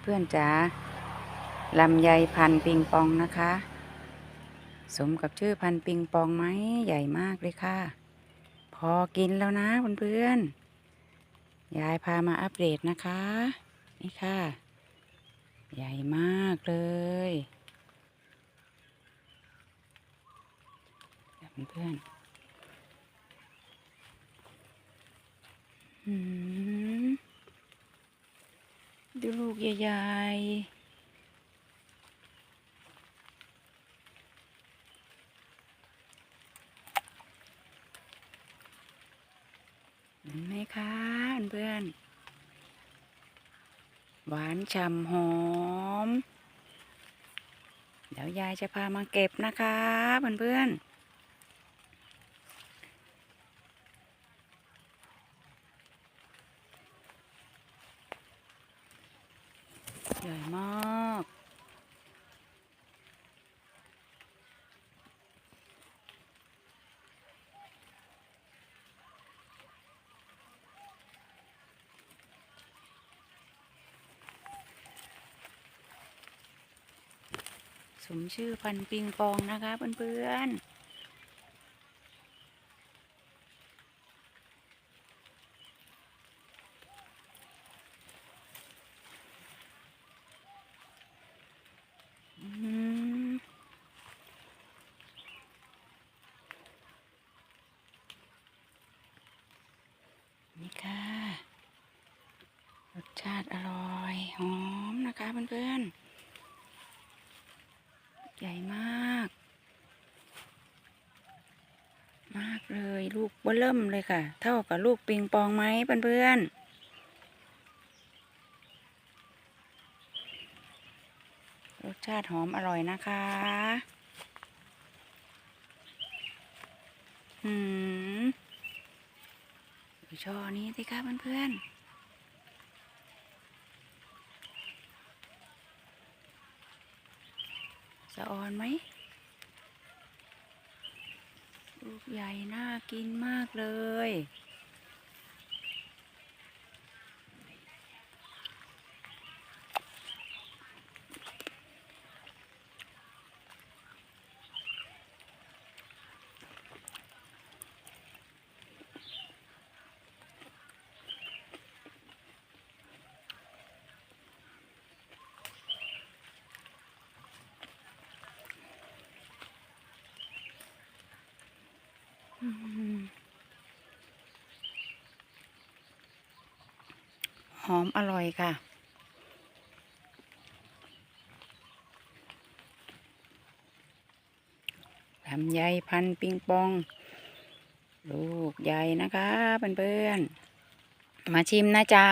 เพื่อนจ๋าลำไยพันปิงปองนะคะ สมกับชื่อพันปิงปองไหมใหญ่มากเลยค่ะ พอกินแล้วนะเพื่อนๆยายพามาอัปเดตนะคะ นี่ค่ะ ใหญ่มากเลยเพื่อนๆอืม ดูลูกใหญ่ๆเห็นไหมคะเพื่อนหวานฉ่ำหอม เดี๋ยวยายจะพามาเก็บนะคะเพื่อนๆ ญ่มาก สมชื่อพันปิงปองนะคะเพื่อนๆ นี่ค่ะ รสชาติอร่อย หอมนะคะเพื่อนๆ ใหญ่มาก มากเลย ลูกเบ้อเริ่มเลยค่ะ เท่ากับลูกปิงปองไหมเพื่อนๆ รสชาติหอมอร่อยนะคะหืมดูช่อนี้สิคะเพื่อนๆสะออนไหมลูกใหญ่น่ากินมากเลย หอมอร่อยค่ะลำไยพันปิงปอง ลูกใหญ่นะคะเพื่อนๆมาชิมนะจ๊ะ